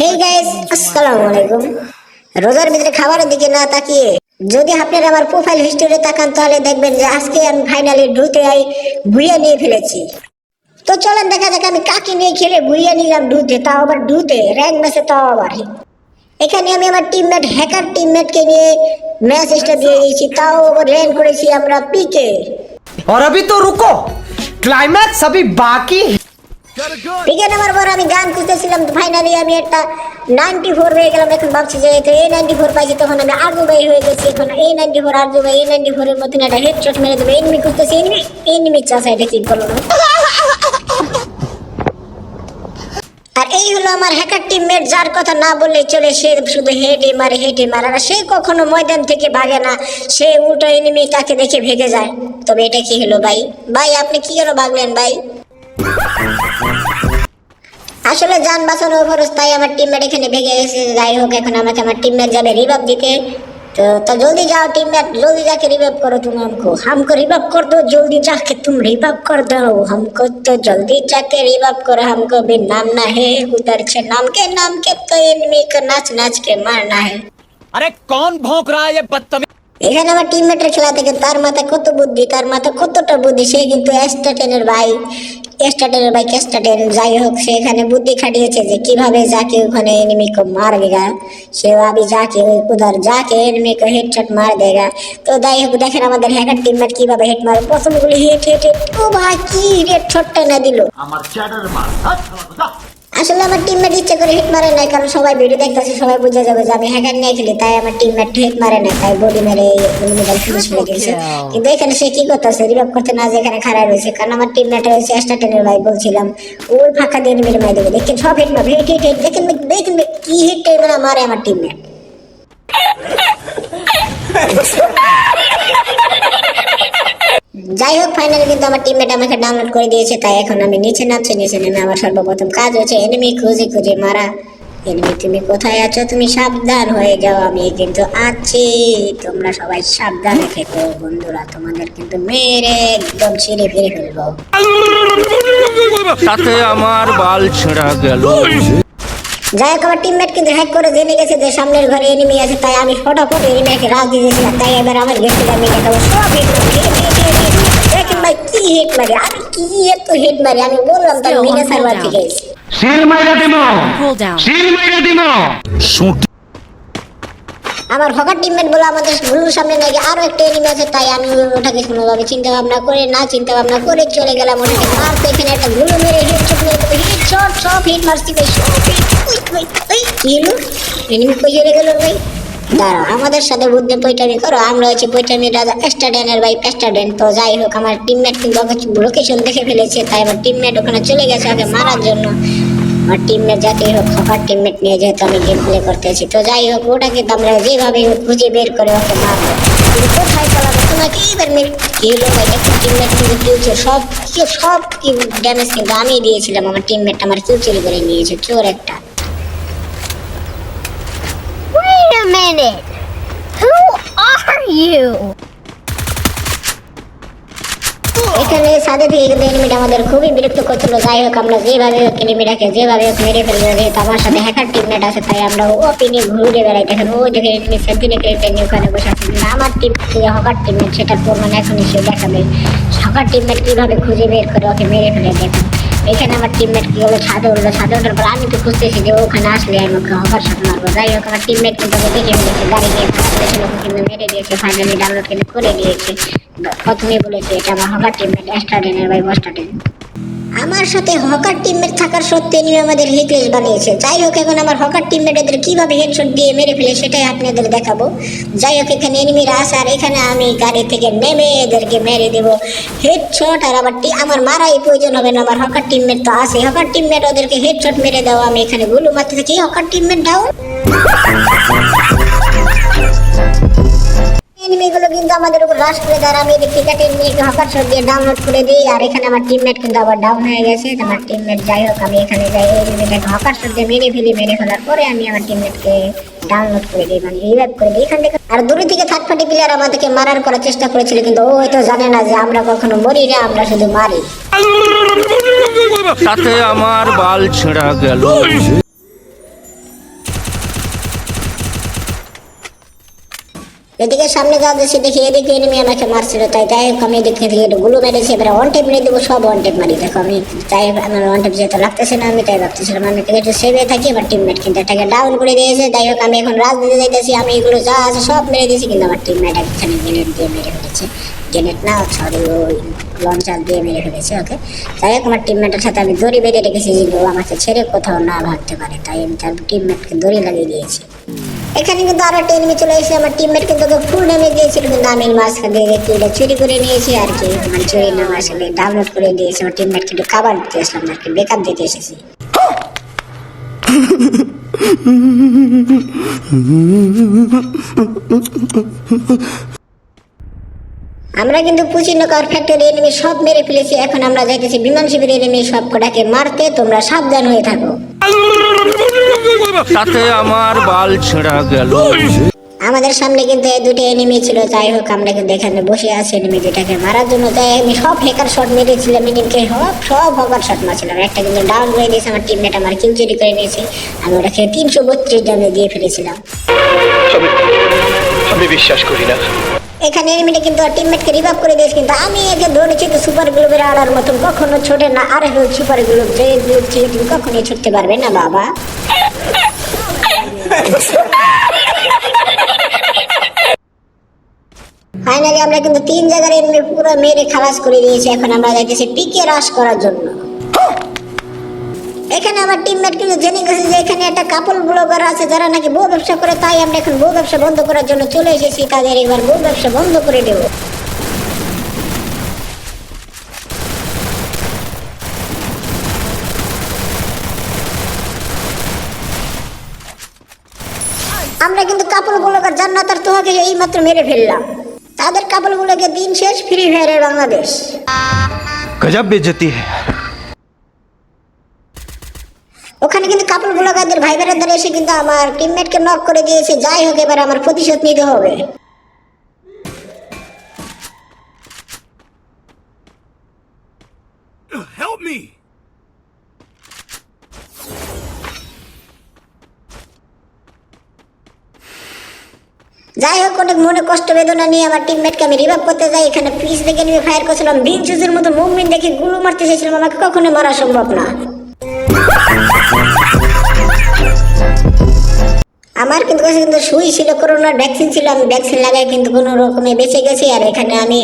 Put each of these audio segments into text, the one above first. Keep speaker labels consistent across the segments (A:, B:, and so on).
A: Hey guys আসসালামু আলাইকুম রোজার ভিতরে খাবারের দিকে না তাকিয়ে যদি আপনারা আমার প্রোফাইল হিস্টোরি তাকান তাহলে দেখবেন যে আজকে আমি ফাইনালি ডুতে আই বুইয়া নিয়ে ফেলেছি তো চলেন দেখা যাক আমি কাকে নিয়ে খেলে বুইয়া নিলাম ডুতে তাও আবার ডুতে র্যাঙ্ক ম্যাচে তাও আবার এখানে আমি আমার টিমমেট হ্যাকার টিমমেটকে নিয়ে ম্যাচটা দিয়ে দিয়েছি তাও আবার র্যাঙ্ক করেছি আমরা পিকে
B: और अभी तो रुको क्लाइमैक्स अभी बाकी है
A: পিকে পর আমি গান খুঁজতেছিলাম ফাইনালি আমি একটা নাইনটি ফোর হয়ে গেলাম। এখন ভাবছি যে এ নাইনটি ফোর পাইছি, তখন আমি আর্জু ভাই হয়ে গেছি। এখন এ নাইনটি ফোর আর্জু ভাই এ নাইনটি ফোরের মধ্যে একটা হেড শট মেরে দেবে। এনিমি খুঁজতেছি এনিমি এনিমি চাষা এটা ঠিক করল না। আর এই হলো আমার হ্যাকার টিমমেট যার কথা না বললে চলে। সে শুধু হেডে মারে হেডে মারে। আর সে কখনো ময়দান থেকে ভাগে না। সে উল্টো এনিমি তাকে দেখে ভেগে যায়। তবে এটা কি হলো ভাই? ভাই, আপনি কি জন্য ভাগলেন ভাই? আসলে যান বাঁচানোর খরচ তাই আমার টিমমেট এখানে ভেঙে গেছে যাই হোক এখন আমাকে আমার টিমমেট যাবে রিভাব দিতে तो तो जल्दी जाओ टीममेट जल्दी जाके रिवाइव करो तुम हमको हमको रिवाइव कर दो जल्दी जाके तुम रिवाइव कर दो हमको तो जल्दी जाके रिवाइव करो हमको भी नाम ना है उधर से नाम के नाम के तो एनिमी को नाच नाच के मारना है
C: अरे कौन भौंक रहा है ये बदतमीज
A: এখানে আমার টিমমেটের খেলা থেকে তার মাথায় কত বুদ্ধি তার মাথায় কতটা বুদ্ধি সে কিন্তু এস্টাটেনের ভাই এস্টাটেনের ভাই কেস্টাটেন যাই হোক সে এখানে বুদ্ধি খাটিয়েছে যে কিভাবে যাকে ওখানে एनिमी को मार देगा সে अभी जाके उधर जाके एनिमी को हेडशॉट मार देगा তো যাই হোক দেখেন আমাদের হ্যাকার টিমমেট কিভাবে হেড মারে প্রথমগুলি হেড হেড হেড ও ভাই কি রেড শটটা না দিল আসলে আমার টিমমেট ইচ্ছে করে হিট মারে নাই কারণ সবাই ভিডিও দেখতেছে সবাই বুঝে যাবে যে আমি হ্যাকার নিয়ে খেলি তাই আমার টিমমেট হিট মারে না তাই বডি মেরে এলিমিনেটার ফিনিশ করে দিয়েছে। কিন্তু এখানে সে কি করতেছে রিভাইভ করতে না যে এখানে খাড়া রয়েছে কারণ আমার টিমমেট হয়েছে এক্সট্রা টেনের ভাই বলছিলাম ওই ফাঁকা দিয়ে মেরে মারি দেবে। দেখেন সব হিট মারবে হিট হিট হিট দেখেন দেখেন কি হিট টাইমে মারে আমার টিমমেট যাই হোক ফাইনালি কিন্তু আমার টিমমেট আমাকে ডাউনলোড করে দিয়েছে তাই এখন আমি নিচে নামছি নিচে নেমে আমার সর্বপ্রথম কাজ হচ্ছে এনিমি খুঁজে খুঁজে মারা। এনিমি তুমি কোথায় আছো? তুমি সাবধান হয়ে যাও আমি কিন্তু আছি। তোমরা সবাই সাবধানে থেকো বন্ধুরা তোমাদের কিন্তু মেরে একদম ছিঁড়ে ফিরে ফেলব।
D: তাতে আমার বাল ছেঁড়া গেল।
A: যাই হোক আমার টিমমেট কিন্তু হ্যাক করে জেনে গেছে যে সামনের ঘরে এনিমি আছে তাই আমি ফটাফট এনিমিকে রাজ দিয়ে দিয়েছিলাম তাই এবার আমার গেছিল আমি দেখাবো সব ভাই কি হিট মারি? আমি কি এত হিট মারি? আমি বললাম তার
E: Still
A: সার্ভার থেকে এসেছি।
D: সিল মাইরা দিম। সিল মাইরা দিম।
A: আমার হকার টিমমেট বলে আমাদেরগুলোর সামনে নাকি আরও একটা এনিমি আছে তাই আমি ওটাকে কোনোভাবে চিন্তা ভাবনা করে না চিন্তা ভাবনা করে চলে গেলাম। ওটাকে মারতে এখানে একটা গুলো মেরে হিট শট মেরে হিট শট সব হিট মারছি ভাই সব হিট এনিমি কই চলে গেল ভাই। দাঁড়াও, আমাদের সাথে বুদ্ধি পৈটামি করো, আমরা হচ্ছে পৈটামি রাজা স্টাডেনের ভাই স্টাডেন তো যাই হোক, আমার টিমমেট কিন্তু লোকেশন দেখে ফেলেছে, তাই আমার টিমমেট ওখানে চলে গেছে আগে মারার জন্য। আমার টিমমেট যাতেই হোক হকার টিমমেট নিয়ে যেহেতু আমি গেম প্লে করতেছি তো যাই হোক ওটাকে তো আমরা যেভাবে হোক খুঁজে বের করে ওকে মারবো। কোথায় চালাবো তোমাকে টিমমেট কিন্তু কিলছে সব সব ড্যামেজ কিন্তু আমি দিয়েছিলাম, আমার টিমমেট আমার কিল চুরি করে নিয়েছে, চোর একটা।
F: Minute. Who are you?
A: এখানে সাদে থেকে কিন্তু এনিমিটা আমাদের খুবই বিরক্ত করছিল। যাই হোক, আমরা যেভাবে হোক এনিমিটাকে যেভাবে হোক মেরে ফেলব। যেহেতু আমার সাথে হ্যাকার টিমমেট আছে, তাই আমরা ওপিনে ঘুরে বেড়াই। দেখেন ওই দেখে এনিমি নিয়ে ওখানে বসে আছে। আমার টিম হকার টিমমেট সেটার প্রমাণ এখন দেখাবে। হকার টিমমেট কীভাবে খুঁজে বের করে ওকে মেরে ফেলে, দেখেন। এখানে আমার টিমমেট কি হলো? ছাদে উঠল ছাদে ওঠার পর আমি তো খুঁজতেছি যে ওখানে আসলে আমি ওকে হকার সাথে মারবো। যাই হোক, আমার টিমমেট কিন্তু দেখে ফেলেছে গাড়ি নিয়ে কিন্তু মেরে দিয়েছে ফাইনালি ডাউনলোড কিন্তু করে দিয়েছে। প্রথমে বলেছে, এটা আমার হকার টিমমেট স্টার্টেনের বাই বস্টার্টেন আমার সাথে হকার টিমমেট থাকার সত্ত্বেও নিয়ে আমাদের হিটলেস বানিয়েছে। যাই হোক এখন আমার হকার টিমমেট এদের কীভাবে হেডশট দিয়ে মেরে ফেলে সেটাই আপনাদের দেখাবো। যাই হোক এখানে এনিমিরা আছে, আর এখানে আমি গাড়ি থেকে নেমে এদেরকে মেরে দেব। হেডশট আর আবার আমার মারাই প্রয়োজন হবে না, আমার হকার টিমমেট তো আছে। হকার টিমমেট ওদেরকে হেডশট মেরে দেওয়া, আমি এখানে গুলো মারতে থাকি হকার টিমমেট ডাউন এনিমিগুলো কিন্তু আমাদের উপর রাশ করে দেয় আমি থেকে এনিমিকে হকার শট দিয়ে ডাউনলোড করে দিই। আর এখানে আমার টিমমেট কিন্তু আবার ডাউন হয়ে গেছে। আমার টিমমেট যাই হোক, আমি এখানে যাই এনিমিটাকে হকার শট দিয়ে মেরে ফেলি, মেরে ফেলার পরে আমি আমার টিমমেটকে ডাউনলোড করে দিই মানে রিভাইভ করে দিই। এখান থেকে আর দূরে থেকে থার্ড পার্টি প্লেয়ার আমাদেরকে মারার করার চেষ্টা করেছিল, কিন্তু ও হয়তো জানে না যে আমরা কখনো মরি না, আমরা শুধু মারি।
D: তাতে আমার বাল ছেঁড়া গেল।
A: এদিকে সামনে যাওয়া দেখছি দেখি, এদিকে এনিমি আমাকে মারছিল। তাই যাই হোক, আমি এদিকে একটু গুলো মেরেছি এবারে ওয়ান টেপ মেরে দেবো, সব ওয়ান টেপ মারি। দেখো, আমি হোক আমার ওয়ান টেপ যেহেতু লাগতেছে না, আমি তাই ভাবতেছিলাম আমি একটু সেভে থাকি, এবার টিমমেট কিন্তু এটাকে ডাউন করে দিয়েছে। যাই হোক, আমি এখন রাজ দিতে যাইতেছি, আমি এগুলো যা আছে সব মেরে দিয়েছি, কিন্তু আমার টিমমেট এখানে গ্রেনেড দিয়ে মেরে ফেলেছে। গ্রেনেড না সরি ওই লঞ্চার দিয়ে মেরে ফেলেছে ওকে তাই হোক, আমার টিমমেটের সাথে আমি দড়ি বেঁধে রেখেছি যে আমাকে ছেড়ে কোথাও না ভাবতে পারে। তাই আমি তার টিমমেটকে দড়ি লাগিয়ে দিয়েছি। এখানে কিন্তু আরও একটা এনিমি চলে এসেছে আমার টিমমেট কিন্তু ওকে ফুল ড্যামেজ দিয়েছিল, কিন্তু আমি মাঝখান দেখি এটা চুরি করে নিয়েছি আর কি মানে চুরি না আসলে ডাউনলোড করে দিয়েছি। আমার টিমমেট কিন্তু খাবার দিতে আসলাম আর কি বেকআপ দিতে এসেছি। আমরা কিন্তু পুচিনকার ফ্যাক্টরি এনিমি সব মেরে ফেলেছি, এখন আমরা যাইতেছি বিমান শিবির এনিমি সব কটাকে মারতে, তোমরা সাবধান হয়ে থাকো।
D: তাতে আমার বাল ছেঁড়া গেল।
A: আমাদের সামনে কিন্তু এই দুটো এনিমি ছিল যাই হোক আমরা কিন্তু এখানে বসে আছি এনিমি দুটাকে মারার জন্য। তাই আমি সব হেকার শট মেরেছিলাম এনিমিকে সব সব হকার শট মারছিলাম একটা কিন্তু ডাউন করে দিয়েছে আমার টিমমেট আমার কিল চুরি করে নিয়েছে। আমি ওটাকে তিনশো বত্রিশ ডামে দিয়ে ফেলেছিলাম।
E: আমি বিশ্বাস করি না।
A: এখানে এনিমিটা কিন্তু টিমমেটকে রিভাইভ করে দিয়েছে কিন্তু আমি একে ধরেছি তো সুপার গ্লোবের আড়ার মতন কখনো ছোটে না, আর হলো সুপার গ্লোব যে গ্লোব থেকে তুমি কখনোই ছুটতে পারবে না, বাবা। ফাইনালি আমরা কিন্তু তিন জায়গার এনিমি পুরো মেরে খালাস করে দিয়েছি, এখন আমরা যাইতেছি পিকে রাশ করার জন্য। এখানে আমার টিমমেট কিন্তু জেনে গেছে যে এখানে একটা কাপল ব্লগার আছে, যারা নাকি বউ ব্যবসা করে, তাই আমরা এখন বউ ব্যবসা বন্ধ করার জন্য চলে এসেছি। তাদের এবার বউ ব্যবসা বন্ধ করে দেবো। আমরা কিন্তু কাপড় ব্লগার জান্নাত আর তোমাকে এই মাত্র মেরে ফেললাম। তাদের কাপল কাপড়গুলোকে দিন শেষ ফ্রি ফায়ারের বাংলাদেশ।
D: গজব বেজতি है
A: ওখানে কিন্তু কাপড় ব্লগারদের বোনেরা এসে কিন্তু আমার টিমমেটকে নক করে দিয়েছে। যাই হোক এবার আমার প্রতিশোধ নিতে হবে।
C: Help me!
A: যাই হোক অনেক মনে কষ্ট বেদনা নিয়ে আমার টিমমেটকে আমি রিভাইভ করতে যাই। এখানে পিস থেকে নিয়ে ফায়ার করছিলাম। বিন চুজের মতো মুভমেন্ট দেখে গুলো মারতে চেয়েছিলাম আমাকে কখনো মারা সম্ভব না। আমার কিন্তু কাছে কিন্তু সুই ছিল, করোনার ভ্যাকসিন ছিল, আমি ভ্যাকসিন লাগাই কিন্তু কোনো রকমে বেঁচে গেছি। আর এখানে আমি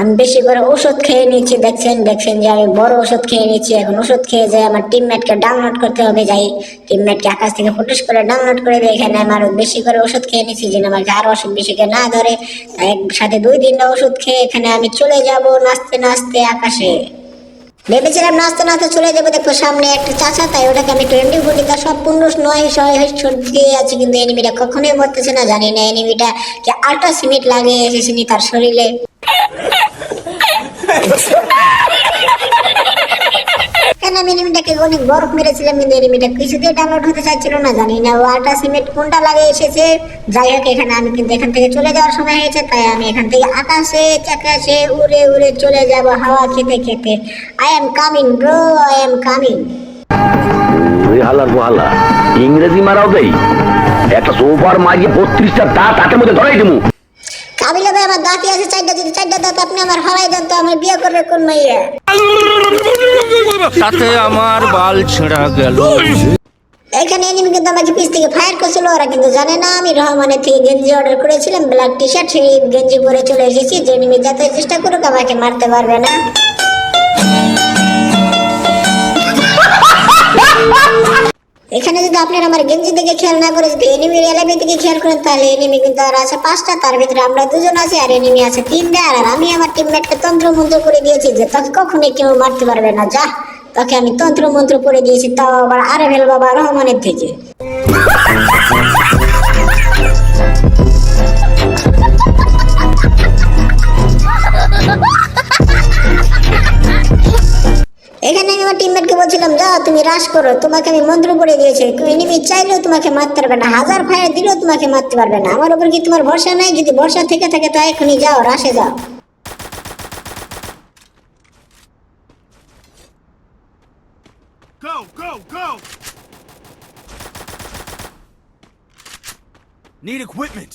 A: আমি বেশি করে ওষুধ খেয়ে নিচ্ছি, দেখছেন ভ্যাকসিন যে আমি বড় ওষুধ খেয়ে নিচ্ছি। এখন ওষুধ খেয়ে যাই, আমার টিমমেটকে ডাউনলোড করতে হবে, যাই টিমমেটকে আকাশ থেকে ফুটুস করে ডাউনলোড করে দিই এখানে আমার বেশি করে ওষুধ খেয়ে নিচ্ছি, যেন আমাকে আর অসুখ বেশি করে না ধরে। একসাথে দুই তিনটা ওষুধ খেয়ে এখানে আমি চলে যাব, নাচতে নাচতে আকাশে। ভেবেছিলাম নাচতে নাচতে চলে যাব, দেখো সামনে একটা চাচা, তাই ওটাকে আমি টোয়েন্টি ফোর সব পূর্ণ নয় ছয় দিয়ে আছে, কিন্তু এনিমিটা কখনোই মরতেছে না, জানি না এনিমিটা কি আল্ট্রা সিমিট লাগে এসেছিনি তার শরীরে। আমি এনিমিটাকে অনেক বরফ মেরেছিলাম কিন্তু এনিমিটা কিছুতেই ডাউনলোড হতে চাইছিল না, জানি না ও সিমেন্ট কোনটা লাগিয়ে এসেছে। যাই হোক, এখানে আমি কিন্তু এখান থেকে চলে যাওয়ার সময় হয়েছে, তাই আমি এখান থেকে আকাশে আকাশে উড়ে উড়ে চলে যাব হাওয়া খেতে খেতে। I am coming bro I am
G: coming হালার বহালা ইংরেজি মারাও দেই। একটা সোফার মাঝে বত্রিশটা দাঁত হাতের মধ্যে ধরাই দেবো
A: আমার দাঁতই আছে চারটা যদি চারটা দাঁত আপনি আমার হরাই দেন তো আমার বিয়ে করবে কোন মাইয়া?
D: তাতে আমার বাল ছেঁড়া গেল।
A: এখানে এনিমি কিন্তু আমাকে পিছ থেকে ফায়ার করছিল ওরা কিন্তু জানে না আমি রহমানের থেকে গেঞ্জি অর্ডার করেছিলাম ব্ল্যাক টি শার্ট সেই গেঞ্জি পরে চলে এসেছি যে এনিমি যাতে চেষ্টা করুক আমাকে মারতে পারবে না। এখানে যদি আপনার আমার গেঞ্জি দিকে খেয়াল না করে যদি এনিমির এলাকা দিকে খেয়াল করেন, তাহলে এনিমি কিন্তু আর আছে পাঁচটা, তার ভিতরে আমরা দুজন আছি আর এনিমি আছে তিনটা, আর আমি আমার টিমমেটকে তন্ত্র মন্ত্র করে দিয়েছি যে তোকে কখনোই কেউ মারতে পারবে না, যা, তোকে আমি তন্ত্র মন্ত্র করে দিয়েছি তাও আবার আরেভেল বাবা রহমানের থেকে। এখানে আমি আমার টিমমেটকে বলছিলাম, যা, তুমি রাশ করো, তোমাকে আমি মন্ত্র পড়ে দিয়েছি। এনিমি চাইলেও তোমাকে মারতে পারবে না। হাজার ফায়ার দিলেও তোমাকে মারতে পারবে না। আমার উপর কি তোমার ভরসা নাই? যদি ভরসা থেকে থাকে তো এখনই যাও রাশে যাও!
C: Need equipment.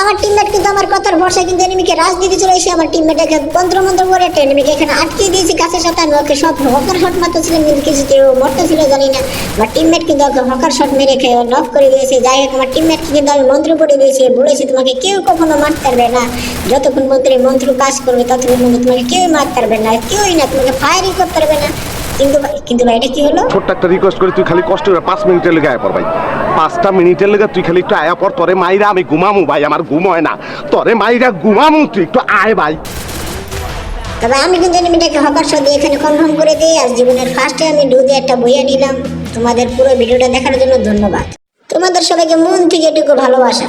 A: আমার টিমমেট কিন্তু আমার কথার ভরসা কিন্তু এনিমিকে রাজনীতি চলে এসে আমার টিমমেটকে তন্ত্র মন্ত্র করে একটা এনিমিকে এখানে আটকে দিয়েছি গাছের সাথে। আমি ওকে সব হকার শট মারতেছিলাম, কিন্তু কিছুতে ও মরতেছিল জানি না। আমার টিমমেট কিন্তু ওকে হকার শট মেরে খেয়ে নক করে দিয়েছে। যাই হোক, আমার টিমমেটকে কিন্তু আমি মন্ত্র পড়ে দিয়েছি। বলেছি, তোমাকে কেউ কখনো মারতে পারবে না। যতক্ষণ মন্ত্রী মন্ত্র কাজ করবে, ততক্ষণ তোমাকে কেউই মারতে পারবে না। কেউই না, তোমাকে ফায়ারিং করতে পারবে না। কিন্তু কিন্তু ভাই এটা কি হলো?
H: ছোট্ট একটা রিকোয়েস্ট করে তুই খালি কষ্ট করে পাঁচ মিনিটের লেগে আয়া পর ভাই। পাঁচটা মিনিটের লেগে তুই খালি একটু আয়া পর তরে মাইরা আমি ঘুমামু ভাই আমার ঘুম হয় না। তরে মাইরা ঘুমামু তুই একটু আয় ভাই।
A: তবে আমি কিন্তু এনিমিটাকে শট দিয়ে এখানে কনফার্ম করে দিই আজ জীবনের ফার্স্টে আমি ডুবে একটা বইয়া নিলাম তোমাদের পুরো ভিডিওটা দেখার জন্য ধন্যবাদ। তোমাদের সবাইকে মন থেকে এটুকু ভালোবাসা।